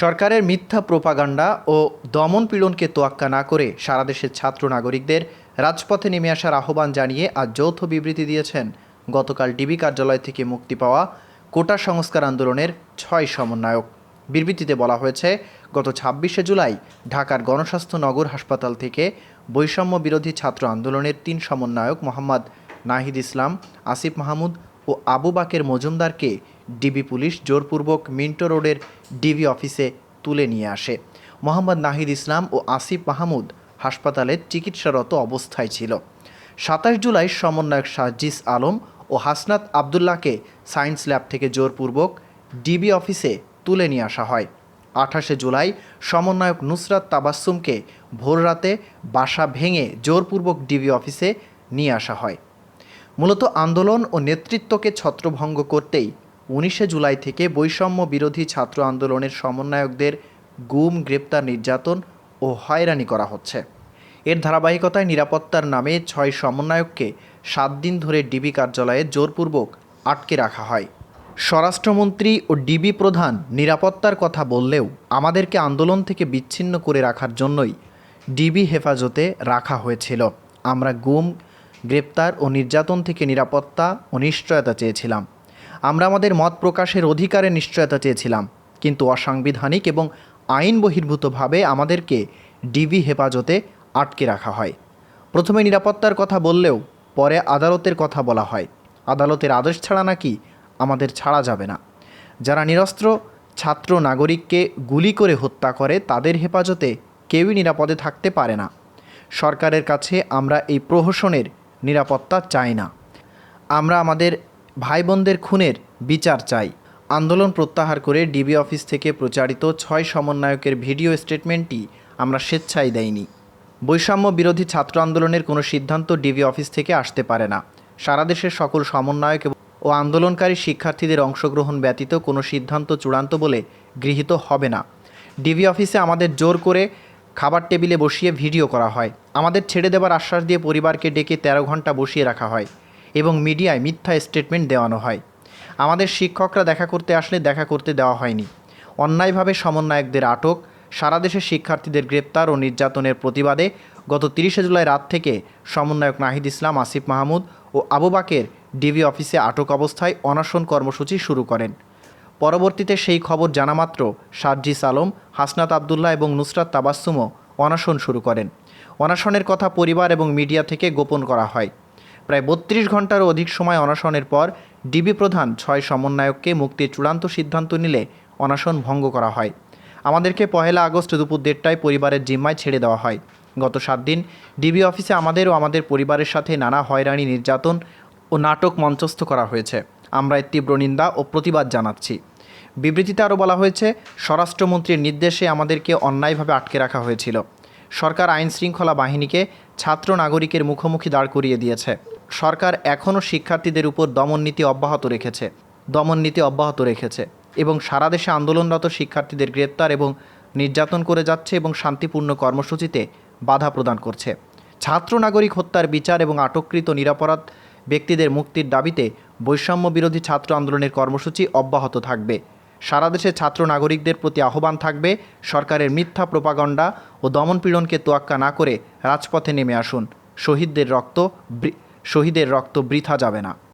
সরকারের মিথ্যা প্রোপাগান্ডা ও দমন পীড়নকে তোয়াক্কা না করে সারা দেশের ছাত্র নাগরিকদের রাজপথে নেমে আসার আহ্বান জানিয়ে আজ যৌথ বিবৃতি দিয়েছেন। গতকাল ডিবি কার্যালয় থেকে মুক্তি পাওয়া কোটা সংস্কার আন্দোলনের ছয় সমন্বয়ক। বিবৃতিতে বলা হয়েছে, গত ছাব্বিশে জুলাই ঢাকার গণস্বাস্থ্য নগর হাসপাতাল থেকে বৈষম্য বিরোধী ছাত্র আন্দোলনের তিন সমন্বয়ক মোহাম্মদ নাহিদ ইসলাম, আসিফ মাহমুদ ও আবু বাকের মজুমদারকে ডিবি পুলিশ জোরপূর্বক মিন্টো রোডের ডিবি অফিসে তুলে নিয়ে আসে। মোহাম্মদ নাহিদ ইসলাম ও আসিফ মাহমুদ হাসপাতালে চিকিৎসারত অবস্থায় ছিল। সাতাশ জুলাই সমন্বয়ক সাজিস আলম ও হাসনাত আবদুল্লাহকে সায়েন্স ল্যাব থেকে জোরপূর্বক ডিবি অফিসে তুলে নিয়ে আসা হয়। আঠাশে জুলাই সমন্বয়ক নুসরাত তাবাসসুমকে ভোররাতে বাসা ভেঙে জোরপূর্বক ডিবি অফিসে নিয়ে আসা হয়। মূলত আন্দোলন ও নেতৃত্বকে ছত্রভঙ্গ করতেই উনিশে জুলাই থেকে বৈষম্য বিরোধী ছাত্র আন্দোলনের সমন্বয়কদের গুম, গ্রেপ্তার নির্যাতন ও হয়রানি করা হচ্ছে। এর ধারাবাহিকতায় নিরাপত্তার নামে ছয় সমন্বয়ককে সাত দিন ধরে ডিবি কার্যালয়ে জোরপূর্বক আটকে রাখা হয়। স্বরাষ্ট্রমন্ত্রী ও ডিবি প্রধান নিরাপত্তার কথা বললেও আমাদেরকে আন্দোলন থেকে বিচ্ছিন্ন করে রাখার জন্যই ডিবি হেফাজতে রাখা হয়েছিল। আমরা গুম গ্রেপ্তার ও নির্যাতন থেকে নিরাপত্তা ও নিশ্চয়তা চেয়েছিলাম। আমরা আমাদের মত প্রকাশের অধিকারের নিশ্চয়তা চেয়েছিলাম, কিন্তু অসাংবিধানিক এবং আইন বহির্ভূতভাবে আমাদেরকে ডিবি হেফাজতে আটকে রাখা হয়। প্রথমে নিরাপত্তার কথা বললেও পরে আদালতের কথা বলা হয়। আদালতের আদেশ ছাড়া নাকি আমাদের ছাড়া যাবে না। যারা নিরস্ত্র ছাত্র নাগরিককে গুলি করে হত্যা করে তাদের হেফাজতে কেউই নিরাপদে থাকতে পারে না। সরকারের কাছে আমরা এই প্রহসনের নিরাপত্তা চাই না। আমরা আমাদের ভাই বোনদের খুনের বিচার চাই। আন্দোলন প্রত্যাহার করে ডিবি অফিস থেকে প্রচারিত ছয় সমন্বয়কের ভিডিও স্টেটমেন্টটি আমরা স্বেচ্ছায় দেইনি। বৈষম্য বিরোধী ছাত্র আন্দোলনের কোনো সিদ্ধান্ত ডিবি অফিস থেকে আসতে পারে না। সারা দেশের সকল সমন্বয়ক ও আন্দোলনকারী শিক্ষার্থীদের অংশগ্রহণ ব্যতীত কোনো সিদ্ধান্ত চূড়ান্ত বলে গৃহীত হবে না। ডিবি অফিসে আমাদের জোর করে খাবার টেবিলে বসিয়ে ভিডিও করা হয়। আমাদের ছেড়ে দেবার আশ্বাস দিয়ে পরিবারকে ডেকে তেরো ঘণ্টা বসিয়ে রাখা হয় এবং মিডিয়ায় মিথ্যা স্টেটমেন্ট দেওয়ানো হয়। আমাদের শিক্ষকরা দেখা করতে আসলে দেখা করতে দেওয়া হয়নি। অন্যায়ভাবে সমন্বয়কদের আটক, সারা দেশের শিক্ষার্থীদের গ্রেপ্তার ও নির্যাতনের প্রতিবাদে গত তিরিশে জুলাই রাত থেকে সমন্বয়ক নাহিদ ইসলাম, আসিফ মাহমুদ ও আবু বাকের ডিবি অফিসে আটক অবস্থায় অনশন কর্মসূচি শুরু করেন। পরবর্তীতে সেই খবর জানামাত্র সার্জিস আলম, হাসনাত আবদুল্লাহ এবং নুসরাত তাবাসসুমও অনশন শুরু করেন। অনশনের কথা পরিবার এবং মিডিয়া থেকে গোপন করা হয়। প্রায় বত্রিশ ঘন্টারও অধিক সময় অনশনের পর ডিবি প্রধান ছয় সমন্বয়ককে মুক্তির চূড়ান্ত সিদ্ধান্ত নিলে অনশন ভঙ্গ করা হয়। আমাদেরকে পহেলা আগস্ট দুপুর দেড়টায় পরিবারের জিম্মায় ছেড়ে দেওয়া হয়। গত সাত দিন ডিবি অফিসে আমাদের ও আমাদের পরিবারের সাথে নানা হয়রানি, নির্যাতন ও নাটক মঞ্চস্থ করা হয়েছে। আমরা এর তীব্র নিন্দা ও প্রতিবাদ জানাচ্ছি। বিবৃতিতে আরও বলা হয়েছে, স্বরাষ্ট্রমন্ত্রীর নির্দেশে আমাদেরকে অন্যায়ভাবে আটকে রাখা হয়েছিল। সরকার আইন শৃঙ্খলা বাহিনীকে ছাত্র নাগরিকের মুখোমুখি দাঁড় করিয়ে দিয়েছে। সরকার এখনও শিক্ষার্থীদের উপর দমন নীতি অব্যাহত রেখেছে। দমন নীতি অব্যাহত রেখেছে এবং সারা দেশে আন্দোলনরত শিক্ষার্থীদের গ্রেপ্তার এবং নির্যাতন করে যাচ্ছে এবং শান্তিপূর্ণ কর্মসূচিতে বাধা প্রদান করছে। ছাত্র নাগরিক হত্যার বিচার এবং আটককৃত নিরাপরাধ ব্যক্তিদের মুক্তির দাবিতে বৈষম্য বিরোধী ছাত্র আন্দোলনের কর্মসূচি অব্যাহত থাকবে। সারা দেশে ছাত্র নাগরিকদের প্রতি আহ্বান থাকবে, সরকারের মিথ্যা প্রপাগণ্ডা ও দমনপীড়নকে তোয়াক্কা না করে রাজপথে নেমে আসুন। শহীদদের রক্ত শহীদের রক্ত বৃথা যাবে না।